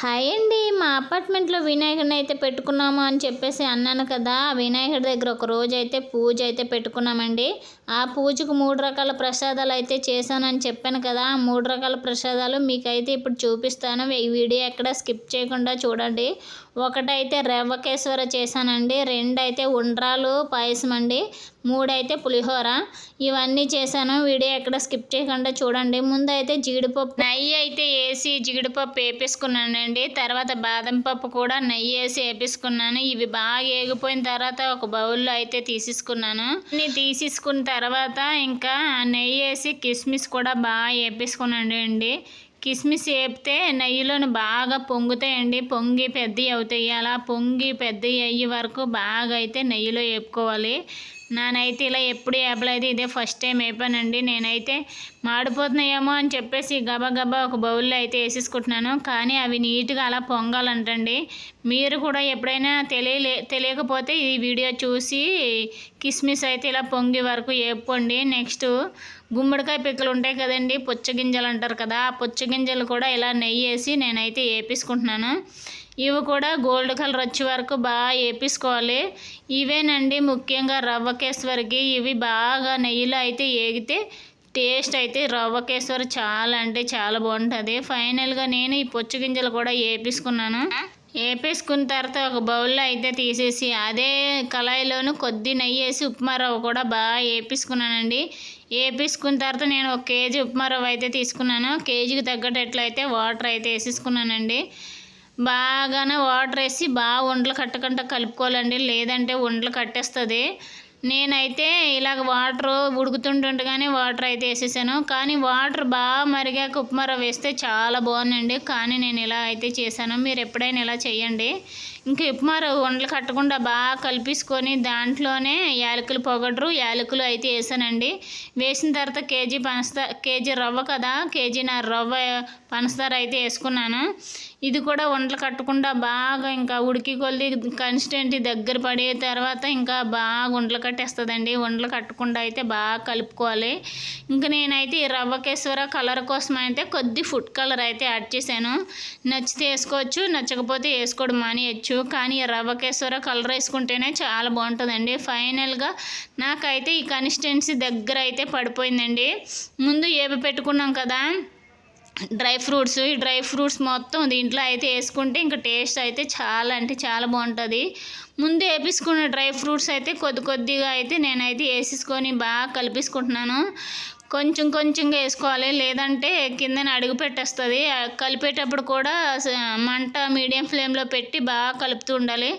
Hi అండి మా అపార్ట్మెంట్లో వినాయకుడిని అయితే పెట్టుకున్నాము అని చెప్పేసి అన్నాను కదా. వినాయకుడి దగ్గర ఒక రోజు అయితే పూజ అయితే పెట్టుకున్నామండి. ఆ పూజకు మూడు రకాల ప్రసాదాలు అయితే చేశానని చెప్పాను కదా. ఆ మూడు రకాల ప్రసాదాలు మీకైతే ఇప్పుడు చూపిస్తాను. ఈ వీడియో ఎక్కడ స్కిప్ చేయకుండా చూడండి. ఒకటైతే రవ్వకేశ్వర చేశానండి. రెండైతే ఉండ్రాలు పాయసం అండి. మూడైతే పులిహోర. ఇవన్నీ చేశాను. వీడియో ఎక్కడ స్కిప్ చేయకుండా చూడండి. ముందు అయితే జీడిపప్పు నెయ్యి అయితే వేసి జీడిపప్పు అండి తర్వాత బాదం పప్పు కూడా నెయ్యి వేసి వేపేసుకున్నాను ఇవి బాగా ఏగిపోయిన తర్వాత ఒక బౌల్లో అయితే తీసేసుకున్నాను. ఇన్ని తీసేసుకున్న తర్వాత ఇంకా నెయ్యి వేసి కిస్మిస్ కూడా బాగా వేపేసుకున్నాను అండి కిస్మిస్ వేపితే నెయ్యిలోని బాగా పొంగుతాయండి. పొంగి పెద్దవి అవుతాయి. అలా పొంగి పెద్దవి అయ్యే వరకు బాగా అయితే నెయ్యిలో వేపుకోవాలి. నానైతే ఇలా ఎప్పుడు వేపలేదు. ఇదే ఫస్ట్ టైం వేపానండి. నేనైతే మాడిపోతున్నాయేమో అని చెప్పేసి గబగబా ఒక బౌల్లో అయితే వేసేసుకుంటున్నాను. కానీ అవి నీట్గా అలా పొంగాలంటండి. మీరు కూడా ఎప్పుడైనా తెలియలే తెలియకపోతే ఈ వీడియో చూసి కిస్మిస్ అయితే ఇలా పొంగి వరకు వేపుకోండి. నెక్స్ట్ గుమ్మడికాయ పిక్కలు ఉంటాయి కదండి పుచ్చగింజలు అంటారు కదా ఆ పుచ్చగింజలు కూడా ఇలా నెయ్యి వేసి నేనైతే వేపించుకుంటున్నాను ఇవి కూడా గోల్డ్ కలర్ వచ్చే వరకు బాగా వేపించుకోవాలి ఇవేనండి ముఖ్యంగా రవ్వ కేసరికి ఇవి బాగా నెయ్యిలో అయితే ఏగితే టేస్ట్ అయితే రవ్వ కేసరి చాలా అంటే చాలా బాగుంటుంది. ఫైనల్గా నేను ఈ పొచ్చు గింజలు కూడా వేపించుకున్నాను వేపేసుకున్న తర్వాత ఒక బౌల్లో అయితే తీసేసి అదే కళాయిలోను కొద్ది నెయ్యి వేసి ఉప్మా రవ్వ కూడా బాగా వేపించుకున్నానండి వేపించుకున్న తర్వాత నేను ఒక కేజీ ఉప్మా రవ్వ అయితే తీసుకున్నాను. కేజీకి తగ్గట్టు వాటర్ అయితే వేసేసుకున్నానండి. బాగానే వాటర్ వేసి బాగా ఉండలు కట్టకుండా కలుపుకోవాలండి. లేదంటే ఉండలు కట్టేస్తుంది. నేనైతే ఇలాగ వాటర్ ఉడుకుతుంటుండగానే వాటర్ అయితే వేసేసాను. కానీ వాటర్ బాగా మరిగాక ఉప్మా రవ్వ వేస్తే చాలా బాగుందండి. కానీ నేను ఇలా అయితే చేశాను. మీరు ఎప్పుడైనా ఇలా చేయండి ఇంకా ఉప్మా రవ్వ వండలు కట్టకుండా బాగా కలిపేసుకొని దాంట్లోనే యాలకులు పొగడరు యాలకులు అయితే వేసానండి. వేసిన తర్వాత కేజీ పంచదార కేజీ రవ్వ కదా కేజీ నా రవ్వ పనసదార అయితే వేసుకున్నాను. ఇది కూడా వంటలు కట్టకుండా బాగా ఇంకా ఉడికి కొద్ది కన్సిస్టెంట్ దగ్గర పడే తర్వాత ఇంకా బాగా వంటలు కట్టేస్తుందండి. వంటలు కట్టకుండా అయితే బాగా కలుపుకోవాలి. ఇంకా నేనైతే ఈ రవ్వ కేసర కలర్ కోసం అయితే కొద్ది ఫుడ్ కలర్ అయితే యాడ్ చేశాను. నచ్చితే వేసుకోవచ్చు నచ్చకపోతే వేసుకోవడం మానేయచ్చు. కానీ ఈ రవ్వ కేసర కలర్ వేసుకుంటేనే చాలా బాగుంటుందండి. ఫైనల్గా నాకైతే ఈ కన్సిస్టెన్సీ దగ్గర అయితే పడిపోయిందండి. ముందు ఏపి పెట్టుకున్నాం కదా డ్రై ఫ్రూట్స్ ఈ డ్రై ఫ్రూట్స్ మొత్తం దీంట్లో అయితే వేసుకుంటే ఇంకా టేస్ట్ అయితే చాలా అంటే చాలా బాగుంటుంది. ముందు వేపించుకున్న డ్రై ఫ్రూట్స్ అయితే కొద్ది కొద్దిగా అయితే నేనైతే వేసేసుకొని బాగా కలిపేసుకుంటున్నాను. కొంచెం కొంచెంగా వేసుకోవాలి. లేదంటే కిందన అడుగు పెట్టేస్తుంది. కలిపేటప్పుడు కూడా మంట మీడియం ఫ్లేమ్లో పెట్టి బాగా కలుపుతూ ఉండాలి.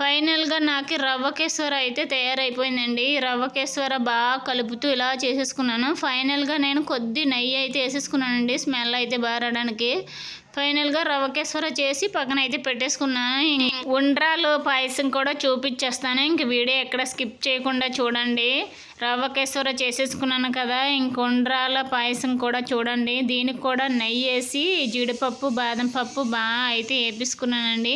ఫైనల్గా నాకు రవ్వకేశ్వర అయితే తయారైపోయిందండి. రవ్వకేశ్వర బాగా కలుపుతూ ఇలా చేసేసుకున్నాను. ఫైనల్గా నేను కొద్ది నెయ్యి అయితే వేసేసుకున్నానండి. స్మెల్ అయితే బాగా రావడానికి. ఫైనల్గా రవ్వకేశ్వర చేసి పక్కన అయితే పెట్టేసుకున్నాను ఉండ్రాలు పాయసం కూడా చూపించేస్తాను. ఇంక వీడియో ఎక్కడ స్కిప్ చేయకుండా చూడండి. రవ్వకేశ్వర చేసేసుకున్నాను కదా ఇంక ఉండ్రాల పాయసం కూడా చూడండి. దీనికి కూడా నెయ్యి వేసి జీడిపప్పు బాదం పప్పు బాగా అయితే వేపించుకున్నానండి.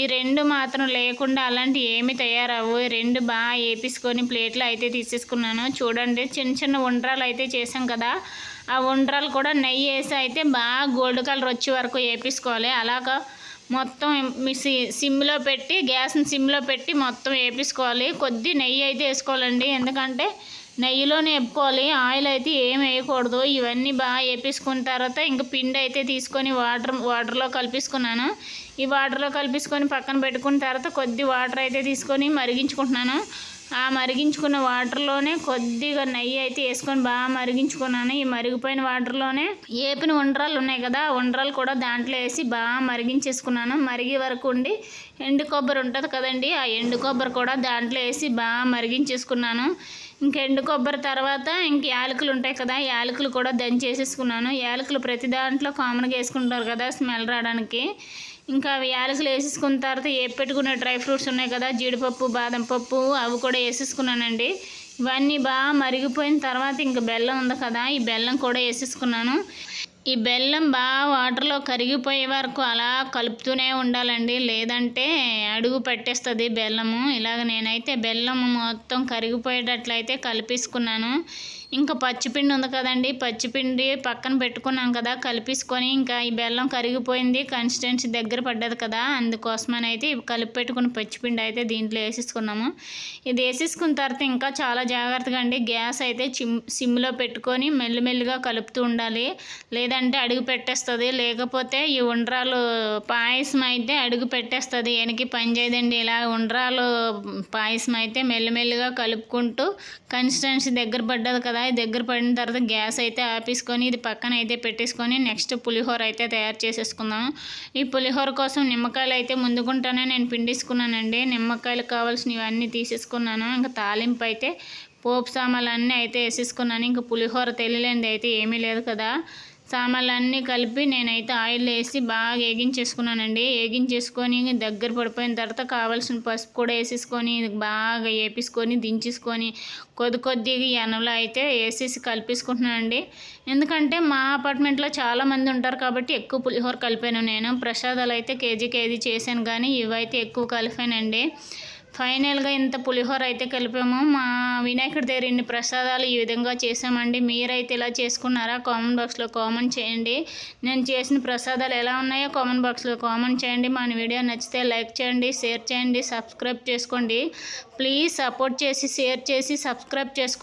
ఈ రెండు మాత్రం లేకుండా అలాంటి ఏమి తయారవు రెండు బాగా వేపించుకొని ప్లేట్లో అయితే తీసేసుకున్నాను. చూడండి చిన్న చిన్న ఉండ్రాలు అయితే చేసాం కదా. ఆ ఉండ్రాలు కూడా నెయ్యి వేసి అయితే బాగా గోల్డ్ కలర్ వచ్చే వరకు వేపించుకోవాలి అలాగా మొత్తం సిమ్లో పెట్టి గ్యాస్ని సిమ్లో పెట్టి మొత్తం వేపించుకోవాలి కొద్ది నెయ్యి అయితే వేసుకోవాలండి. ఎందుకంటే నెయ్యిలోనే వేపుకోవాలి. ఆయిల్ అయితే ఏం వేయకూడదు. ఇవన్నీ బాగా వేపించుకున్న తర్వాత ఇంకా పిండి అయితే తీసుకొని వాటర్ వాటర్లో కలిపించుకున్నాను ఈ వాటర్లో కలిపించుకొని పక్కన పెట్టుకున్న తర్వాత కొద్ది వాటర్ అయితే తీసుకొని మరిగించుకుంటున్నాను. ఆ మరిగించుకున్న వాటర్లోనే కొద్దిగా నెయ్యి అయితే వేసుకొని బాగా మరిగించుకున్నాను. ఈ మరిగిపోయిన వాటర్లోనే ఏపిన ఉండ్రాలు ఉన్నాయి కదా ఉండ్రాలు కూడా దాంట్లో వేసి బాగా మరిగించేసుకున్నాను. మరిగి వరకు ఉండి ఎండు కొబ్బరి ఉంటుంది కదండి ఆ ఎండు కొబ్బరి కూడా దాంట్లో వేసి బాగా మరిగించేసుకున్నాను. ఇంక ఎండు కొబ్బరి తర్వాత ఇంక యాలకులు ఉంటాయి కదా యాలకులు కూడా దంచేసేసుకున్నాను. యాలకులు ప్రతి దాంట్లో కామన్గా వేసుకుంటారు కదా స్మెల్ రావడానికి. ఇంకా అవి యాలకులు వేసేసుకున్న తర్వాత ఏ పెట్టుకున్న డ్రై ఫ్రూట్స్ ఉన్నాయి కదా? జీడిపప్పు బాదం పప్పు అవి కూడా వేసేసుకున్నానండి. ఇవన్నీ బాగా మరిగిపోయిన తర్వాత ఇంకా బెల్లం ఉంది కదా ఈ బెల్లం కూడా వేసేసుకున్నాను. ఈ బెల్లం బాగా వాటర్లో కరిగిపోయే వరకు అలా కలుపుతూనే ఉండాలండి. లేదంటే అడుగు పెట్టేస్తుంది బెల్లము. ఇలాగ నేనైతే బెల్లం మొత్తం కరిగిపోయేటట్లయితే కలిపేసుకున్నాను. ఇంకా పచ్చిపిండి ఉంది కదండి. పచ్చిపిండి పక్కన పెట్టుకున్నాం కదా కలిపేసుకొని ఇంకా ఈ బెల్లం కరిగిపోయింది కన్సిస్టెన్సీ దగ్గర పడ్డది కదా. అందుకోసమని అయితే కలిపి పెట్టుకున్న పచ్చిపిండి అయితే దీంట్లో వేసేసుకున్నాము. ఇది వేసేసుకున్న తర్వాత ఇంకా చాలా జాగ్రత్తగా అండి గ్యాస్ అయితే చిమ్ సిమ్లో పెట్టుకొని మెల్లిమెల్లిగా కలుపుతూ ఉండాలి. లేదంటే అడుగు పెట్టేస్తుంది. లేకపోతే ఈ ఉండ్రాలు పాయసం అయితే అడుగు పెట్టేస్తుంది. వెనక్కి పని చేయదండి. ఇలా ఉండ్రాలు పాయసం అయితే మెల్లిమెల్లిగా కలుపుకుంటూ కన్సిస్టెన్సీ దగ్గర పడ్డది కదా. ఇది దగ్గర పడిన తర్వాత గ్యాస్ అయితే ఆపేసుకొని ఇది పక్కన అయితే పెట్టేసుకొని నెక్స్ట్ పులిహోర అయితే తయారు చేసేసుకుందాం. ఈ పులిహోర కోసం నిమ్మకాయలు అయితే ముందుకుంటానే నేను పిండేసుకున్నానండి. నిమ్మకాయలు కావాల్సినవి అన్నీ తీసేసుకున్నాను. ఇంకా తాలింపు అయితే పోపు సామాన్లు అన్నీ అయితే వేసేసుకున్నాను. ఇంకా పులిహోర తెలియలేనిది అయితే ఏమీ లేదు కదా. సామాన్లన్నీ కలిపి నేనైతే ఆయిల్ వేసి బాగా వేగించేసుకున్నానండి వేగించేసుకొని దగ్గర పడిపోయిన తర్వాత కావాల్సిన పసుపు కూడా వేసేసుకొని బాగా వేపించుకొని దించేసుకొని కొద్ది కొద్దిగా ఎనలో అయితే వేసేసి కలిపేసుకుంటున్నానండి. ఎందుకంటే మా అపార్ట్మెంట్లో చాలామంది ఉంటారు కాబట్టి ఎక్కువ పులిహోర కలిపాను నేను. ప్రసాదాలు అయితే కేజీ కేజీ చేశాను కానీ ఇవైతే ఎక్కువ కలిపానండి. ఫైనల్గా ఇంత పులిహోర అయితే కలిపాము. మా వినాయకుడి దగ్గర ఇన్ని ప్రసాదాలు ఈ విధంగా చేసామండి మీరైతే ఇలా చేసుకున్నారా? కామెంట్ బాక్స్లో కామెంట్ చేయండి. నేను చేసిన ప్రసాదాలు ఎలా ఉన్నాయో కామెంట్ బాక్స్లో కామెంట్ చేయండి. మన వీడియో నచ్చితే లైక్ చేయండి షేర్ చేయండి సబ్స్క్రైబ్ చేసుకోండి. ప్లీజ్ సపోర్ట్ చేసి షేర్ చేసి సబ్స్క్రైబ్ చేసుకోండి